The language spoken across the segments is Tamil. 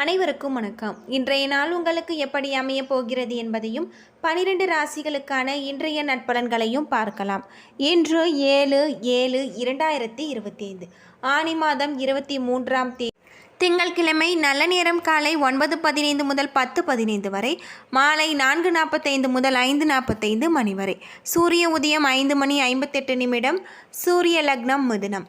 அனைவருக்கும் வணக்கம். இன்றைய நாள் உங்களுக்கு எப்படி அமையப் போகிறது என்பதையும் பனிரெண்டு ராசிகளுக்கான இன்றைய நட்பலன்களையும் பார்க்கலாம். இன்று ஏழு ஏழு இரண்டாயிரத்தி இருபத்தி ஐந்து ஆனி மாதம் இருபத்தி மூன்றாம் தேதி. திங்கட்கிழமை நல்ல நேரம் காலை ஒன்பது பதினைந்து முதல் பத்து பதினைந்து வரை மாலை நான்கு நாற்பத்தைந்து முதல் ஐந்து நாற்பத்தைந்து மணி வரை. சூரிய உதயம் ஐந்து மணி ஐம்பத்தெட்டு நிமிடம் சூரிய லக்னம் மிதுனம்.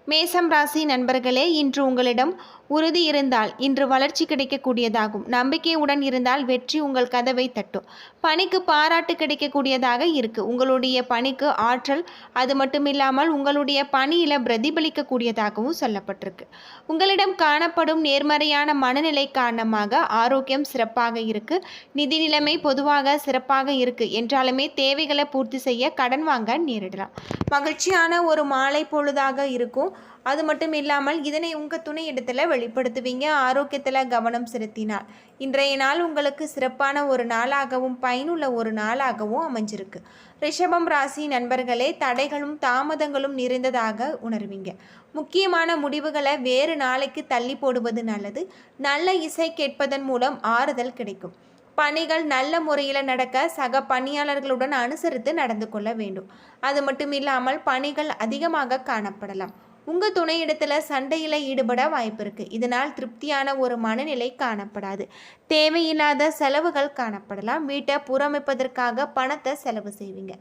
மேசம் ராசி நண்பர்களே இன்று உங்களிடம் உறுதி இருந்தால் இன்று வளர்ச்சி கிடைக்கக்கூடியதாகும். நம்பிக்கையுடன் இருந்தால் வெற்றி உங்கள் கதவை தட்டும். பணிக்கு பாராட்டு கிடைக்கக்கூடியதாக இருக்கு. உங்களுடைய பணிக்கு ஆற்றல் அது மட்டும் இல்லாமல் உங்களுடைய பணியில் பிரதிபலிக்கக்கூடியதாகவும் சொல்லப்பட்டிருக்கு. உங்களிடம் காணப்படும் நேர்மறையான மனநிலை காரணமாக ஆரோக்கியம் சிறப்பாக இருக்கு. நிதி நிலைமை பொதுவாக சிறப்பாக இருக்கு. என்றாலுமே தேவைகளை பூர்த்தி செய்ய கடன் வாங்க நேரிடலாம். மகிழ்ச்சியான ஒரு மாலை பொழுதாக இருக்கும். அது மட்டும் இல்லாமல் இதனை உங்கள் துணை இடத்துல வெளிப்படுத்துவீங்க. ஆரோக்கியத்தில் கவனம் செலுத்தினால். இன்றைய நாள் உங்களுக்கு சிறப்பான ஒரு நாளாகவும் பயனுள்ள ஒரு நாளாகவும் அமைஞ்சிருக்கு. ரிஷபம் ராசி நண்பர்களே தடைகளும் தாமதங்களும் நிறைந்ததாக உணர்வீங்க. முக்கியமான முடிவுகளை வேறு நாளைக்கு தள்ளி போடுவது நல்லது. நல்ல இசை கேட்பதன் மூலம் ஆறுதல் கிடைக்கும். பணிகள் நல்ல முறையில் நடக்க சக பணியாளர்களுடன் அனுசரித்து நடந்து கொள்ள வேண்டும். அது மட்டும் இல்லாமல் பணிகள் அதிகமாக காணப்படலாம். உங்கள் துணையிடத்தில் சண்டையில் ஈடுபட வாய்ப்பு இருக்குது இதனால் திருப்தியான ஒரு மனநிலை காணப்படாது. தேவையில்லாத செலவுகள் காணப்படலாம். வீட்டை புறமைப்பதற்காக பணத்தை செலவு செய்வீங்க.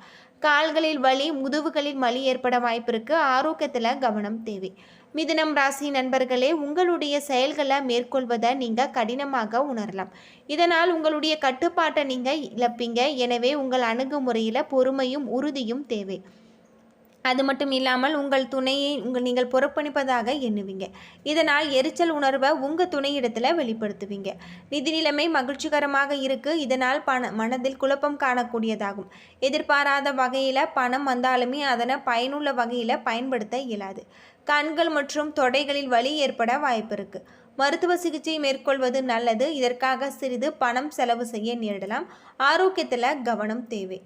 கால்களில் வலி முதுகுகளில் வலி ஏற்பட வாய்ப்பு இருக்குது ஆரோக்கியத்தில் கவனம் தேவை. மிதுனம் ராசி நண்பர்களே உங்களுடைய செயல்களை மேற்கொள்வதை நீங்கள் கடினமாக உணரலாம். இதனால் உங்களுடைய கட்டுப்பாட்டை நீங்கள் இழப்பீங்க. எனவே உங்கள் அணுகுமுறையில் பொறுமையும் உறுதியும் தேவை. அது மட்டும் இல்லாமல் உங்கள் துணையை உங்கள் நீங்கள் புறப்பணிப்பதாக எண்ணுவீங்க. இதனால் எரிச்சல் உணர்வை உங்கள் துணையிடத்தில் வெளிப்படுத்துவீங்க. நிதி நிலைமை மகிழ்ச்சிகரமாக இருக்கு. இதனால் பண மனதில் குழப்பம் காணக்கூடியதாகும். எதிர்பாராத வகையில் பணம் வந்தாலுமே அதனை பயனுள்ள வகையில் பயன்படுத்த இயலாது. கண்கள் மற்றும் தொடைகளில் வலி ஏற்பட வாய்ப்பு இருக்குது மருத்துவ சிகிச்சை மேற்கொள்வது நல்லது. இதற்காக சிறிது பணம் செலவு செய்ய நேரிடலாம். ஆரோக்கியத்தில் கவனம் தேவை.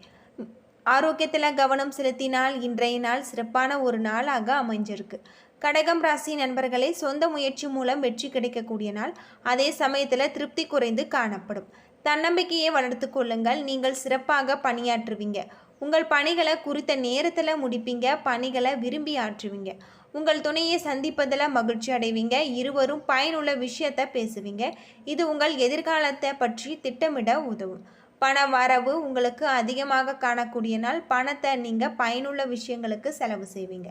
ஆரோக்கியத்தில் கவனம் செலுத்தினால் இன்றைய நாள் சிறப்பான ஒரு நாளாக அமைஞ்சிருக்கு. கடகம் ராசி நண்பர்களே சொந்த முயற்சி மூலம் வெற்றி கிடைக்கக்கூடிய நாள். அதே சமயத்தில் திருப்தி குறைந்து காணப்படும். தன்னம்பிக்கையை வளர்த்து கொள்ளுங்கள். நீங்கள் சிறப்பாக பணியாற்றுவீங்க. உங்கள் பணிகளை குறித்த நேரத்தில் முடிப்பீங்க. பணிகளை விரும்பி ஆற்றுவீங்க. உங்கள் துணையை சந்திப்பதில் மகிழ்ச்சி அடைவீங்க. இருவரும் பயனுள்ள விஷயத்தை பேசுவீங்க. இது உங்கள் எதிர்காலத்தை பற்றி திட்டமிட உதவும். பண வரவு உங்களுக்கு அதிகமாக காணக்கூடிய நாள் பணத்தை நீங்கள் பயனுள்ள விஷயங்களுக்கு செலவு செய்வீங்க.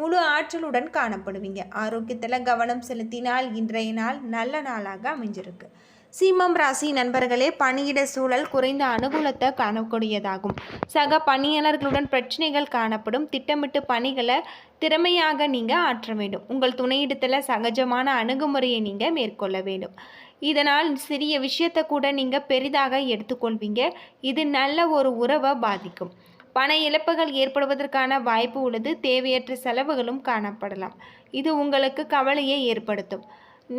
முழு ஆற்றலுடன் காணப்படுவீங்க. ஆரோக்கியத்தில் கவனம் செலுத்தினால் இன்றைய நாள் நல்ல நாளாக அமைஞ்சிருக்கு. சீமம் ராசி நண்பர்களே பணியிட சூழல் குறைந்த அனுகூலத்தை காணக்கூடியதாகும். சக பணியாளர்களுடன் பிரச்சனைகள் காணப்படும். திட்டமிட்டு பணிகளை திறமையாக நீங்கள் ஆற்ற வேண்டும். உங்கள் துணையிடத்தில் சகஜமான அணுகுமுறையை நீங்கள் மேற்கொள்ள வேண்டும். இதனால் சிறிய விஷயத்தை கூட நீங்கள் பெரிதாக எடுத்துக்கொள்வீங்க. இது நல்ல ஒரு உறவை பாதிக்கும். பண இழப்புகள் ஏற்படுவதற்கான வாய்ப்பு உள்ளது. தேவையற்ற செலவுகளும் காணப்படலாம். இது உங்களுக்கு கவலையை ஏற்படுத்தும்.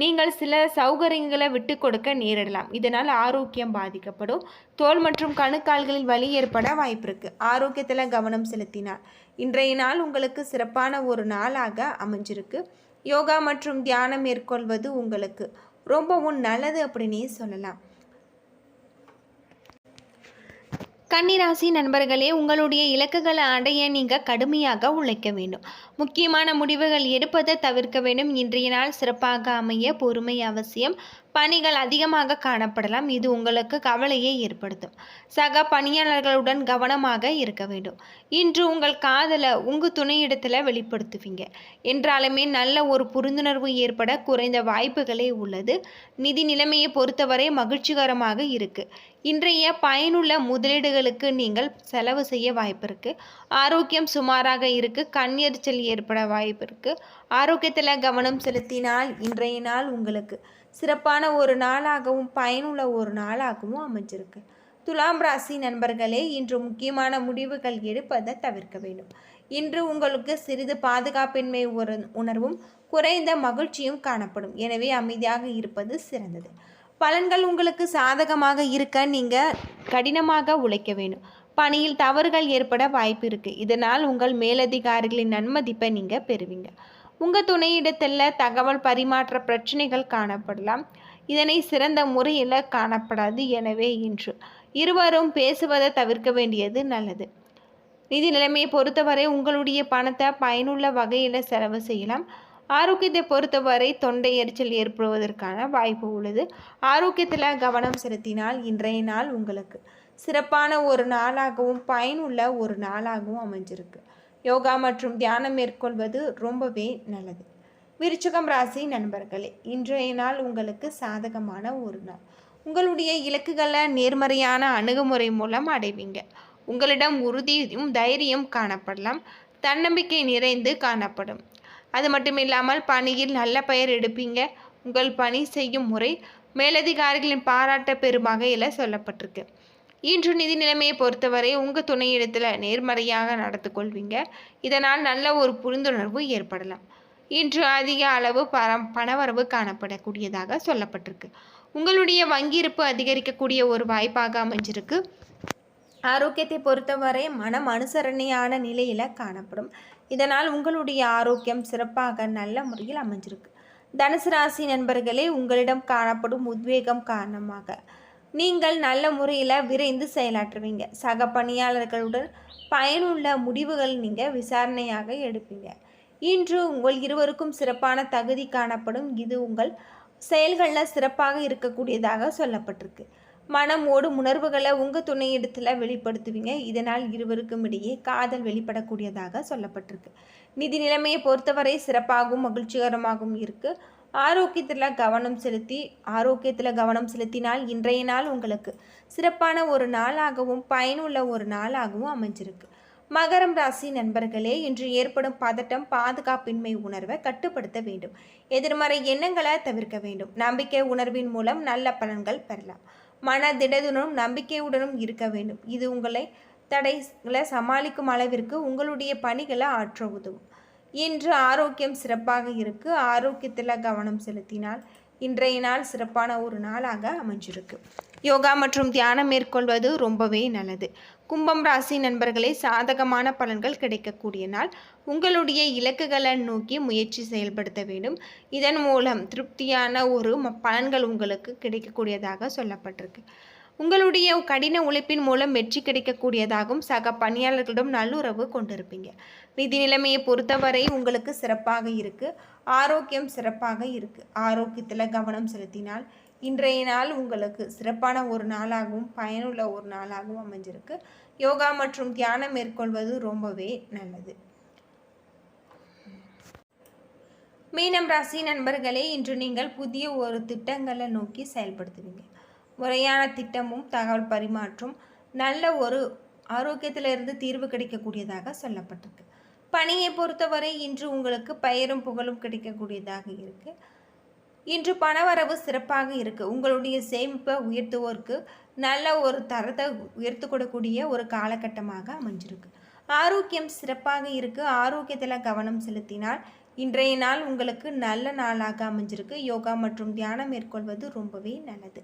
நீங்கள் சில சௌகரியங்களை விட்டு கொடுக்க நேரிடலாம். இதனால் ஆரோக்கியம் பாதிக்கப்படும். தோல் மற்றும் கணுக்கால்களில் வலி ஏற்பட வாய்ப்பிருக்கு. ஆரோக்கியத்தில் கவனம் செலுத்தினார் இன்றைய நாள் உங்களுக்கு சிறப்பான ஒரு நாளாக அமைஞ்சிருக்கு. யோகா மற்றும் தியானம் மேற்கொள்வது உங்களுக்கு ரொம்பவும் நல்லது அப்படின்னே சொல்லலாம். கன்னிராசி நண்பர்களே உங்களுடைய இலக்குகளை அடைய நீங்கள் கடுமையாக உழைக்க வேண்டும். முக்கியமான முடிவுகள் எடுப்பதை தவிர்க்க வேண்டும். இன்றைய நாள் சிறப்பாக அமைய பொறுமை அவசியம். பணிகள் அதிகமாக காணப்படலாம். இது உங்களுக்கு கவலையை ஏற்படுத்தும். சக பணியாளர்களுடன் கவனமாக இருக்க வேண்டும். இன்று உங்கள் காதலை உங்கள் துணையிடத்தில் வெளிப்படுத்துவீங்க. என்றாலுமே நல்ல ஒரு புரிந்துணர்வு ஏற்பட குறைந்த வாய்ப்புகளே உள்ளது. நிதி நிலைமையை பொறுத்தவரை மகிழ்ச்சிகரமாக இருக்குது இன்றைய பயனுள்ள முதலீடுகளுக்கு நீங்கள் செலவு செய்ய வாய்ப்பு இருக்குது ஆரோக்கியம் சுமாராக இருக்குது கண் எரிச்சல் ஏற்பட வாய்ப்பு இருக்குது ஆரோக்கியத்தில் கவனம் செலுத்தினால் இன்றைய நாள் உங்களுக்கு சிறப்பான ஒரு நாளாகவும் பயனுள்ள ஒரு நாளாகவும் அமைஞ்சிருக்கு. துலாம் ராசி நண்பர்களே இன்று முக்கியமான முடிவுகள் எடுப்பதை தவிர்க்க வேண்டும். இன்று உங்களுக்கு சிறிது பாதுகாப்பின்மை ஒரு உணர்வும் குறைந்த மகிழ்ச்சியும் காணப்படும். எனவே அமைதியாக இருப்பது சிறந்தது. பலன்கள் உங்களுக்கு சாதகமாக இருக்க நீங்கள் கடினமாக உழைக்க வேண்டும். பணியில் தவறுகள் ஏற்பட வாய்ப்பு இருக்குது இதனால் உங்கள் மேலதிகாரிகளின் நன்மதிப்பை நீங்கள் பெறுவீங்க. உங்கள் துணையிடத்தில் தகவல் பரிமாற்ற பிரச்சனைகள் காணப்படலாம். இதனை சிறந்த முறையில் காணப்படாது எனவே இன்று. இருவரும் பேசுவதை தவிர்க்க வேண்டியது நல்லது. நிதி நிலைமையை பொறுத்தவரை உங்களுடைய பணத்தை பயனுள்ள வகையில் செலவு செய்யலாம். ஆரோக்கியத்தை பொறுத்தவரை தொண்டை எரிச்சல் ஏற்படுவதற்கான வாய்ப்பு உள்ளது. ஆரோக்கியத்தில் கவனம் செலுத்தினால் இன்றைய நாள் உங்களுக்கு சிறப்பான ஒரு நாளாகவும் பயனுள்ள ஒரு நாளாகவும் அமைஞ்சிருக்கு. யோகா மற்றும் தியானம் மேற்கொள்வது ரொம்பவே நல்லது. விருச்சகம் ராசி நண்பர்களே இன்றைய நாள் உங்களுக்கு சாதகமான ஒரு நாள். உங்களுடைய இலக்குகளை நேர்மறையான அணுகுமுறை மூலம் அடைவீங்க. உங்களிடம் உறுதியும் தைரியம் காணப்படலாம். தன்னம்பிக்கை நிறைந்து காணப்படும். அது மட்டும் இல்லாமல் பணியில் நல்ல பெயர் எடுப்பீங்க. உங்கள் பணி செய்யும் முறை மேலதிகாரிகளின் பாராட்ட பெறும் வகையில் சொல்லப்பட்டிருக்கு. இன்று நிதி நிலைமையை பொறுத்தவரை உங்கள் துணையிடத்தில் நேர்மறையாக நடந்து கொள்வீங்க இதனால் நல்ல ஒரு புரிந்துணர்வு ஏற்படலாம். இன்று அதிக அளவு பரம் பணவரவு காணப்படக்கூடியதாக சொல்லப்பட்டிருக்கு. உங்களுடைய வங்கி இருப்பு அதிகரிக்கக்கூடிய ஒரு வாய்ப்பாக அமைஞ்சிருக்கு. ஆரோக்கியத்தை பொறுத்தவரை மனம் அனுசரணையான நிலையில் காணப்படும். இதனால் உங்களுடைய ஆரோக்கியம் சிறப்பாக நல்ல முறையில் அமைஞ்சிருக்கு. தனுசு ராசி நண்பர்களே உங்களிடம் காணப்படும் உத்வேகம் காரணமாக நீங்கள் நல்ல முறையில் விரைந்து செயலாற்றுவீங்க. சக பணியாளர்களுடன் பயனுள்ள முடிவுகள் நீங்கள் விசாரணையாக எடுப்பீங்க. இன்று உங்கள் இருவருக்கும் சிறப்பான தகுதி காணப்படும். இது உங்கள் செயல்களில் சிறப்பாக இருக்கக்கூடியதாக சொல்லப்பட்டிருக்கு. மனம் ஓடும் உணர்வுகளை உங்கள் துணையிடத்தில் வெளிப்படுத்துவீங்க. இதனால் இருவருக்கும் இடையே காதல் வெளிப்படக்கூடியதாக சொல்லப்பட்டிருக்கு. நிதி நிலைமையை பொறுத்தவரை சிறப்பாகவும் மகிழ்ச்சிகரமாகவும் இருக்குது ஆரோக்கியத்தில் கவனம் செலுத்தி ஆரோக்கியத்தில் கவனம் செலுத்தினால் இன்றைய நாள் உங்களுக்கு சிறப்பான ஒரு நாளாகவும் பயனுள்ள ஒரு நாளாகவும் அமைஞ்சிருக்கு. மகரம் ராசி நண்பர்களே இன்று ஏற்படும் பதட்டம் பாதுகாப்பின்மை உணர்வை கட்டுப்படுத்த வேண்டும். எதிர்மறை எண்ணங்களை தவிர்க்க வேண்டும். நம்பிக்கை உணர்வின் மூலம் நல்ல பலன்கள் பெறலாம். மன திடதுடனும் நம்பிக்கையுடனும் இருக்க வேண்டும். இது உங்களை தடைகளை சமாளிக்கும் அளவிற்கு உங்களுடைய பணிகளை ஆற்ற உதவும். இன்று ஆரோக்கியம் சிறப்பாக இருக்கு. ஆரோக்கியத்தில் கவனம் செலுத்தினால் இன்றைய நாள் சிறப்பான ஒரு நாளாக அமைஞ்சிருக்கு. யோகா மற்றும் தியானம் மேற்கொள்வது ரொம்பவே நல்லது. கும்பம் ராசி நண்பர்களே சாதகமான பலன்கள் கிடைக்கக்கூடிய நாள். உங்களுடைய இலக்குகளை நோக்கி முயற்சி செயல்படுத்த வேண்டும். இதன் மூலம் திருப்தியான ஒரு பலன்கள் உங்களுக்கு கிடைக்கக்கூடியதாக சொல்லப்பட்டிருக்கு. உங்களுடைய கடின உழைப்பின் மூலம் வெற்றி கிடைக்கக்கூடியதாகவும் சக பணியாளர்களிடம் நல்லுறவு கொண்டிருப்பீங்க. நிதி நிலைமையை பொறுத்தவரை உங்களுக்கு சிறப்பாக இருக்குது ஆரோக்கியம் சிறப்பாக இருக்குது ஆரோக்கியத்தில் கவனம் செலுத்தினால் இன்றைய நாள் உங்களுக்கு சிறப்பான ஒரு நாளாகவும் பயனுள்ள ஒரு நாளாகவும் அமைஞ்சிருக்கு. யோகா மற்றும் தியானம் மேற்கொள்வது ரொம்பவே நல்லது. மீனம் ராசி நண்பர்களே இன்று நீங்கள் புதிய ஒரு திட்டங்களை நோக்கி செயல்படுத்துவீங்க. முறையான திட்டமும் தகவல் பரிமாற்றும் நல்ல ஒரு ஆரோக்கியத்திலிருந்து தீர்வு கிடைக்கக்கூடியதாக சொல்லப்பட்டிருக்கு. பணியை பொறுத்தவரை இன்று உங்களுக்கு பெயரும் புகழும் கிடைக்கக்கூடியதாக இருக்குது இன்று பணவரவு சிறப்பாக இருக்குது உங்களுடைய சேமிப்பை உயர்த்துவோருக்கு நல்ல ஒரு தரத்தை உயர்த்து கொடுக்கூடிய ஒரு காலகட்டமாக அமைஞ்சிருக்கு. ஆரோக்கியம் சிறப்பாக இருக்குது ஆரோக்கியத்தில் கவனம் செலுத்தினால் இன்றைய நாள் உங்களுக்கு நல்ல நாளாக அமைஞ்சிருக்கு. யோகா மற்றும் தியானம் மேற்கொள்வது ரொம்பவே நல்லது.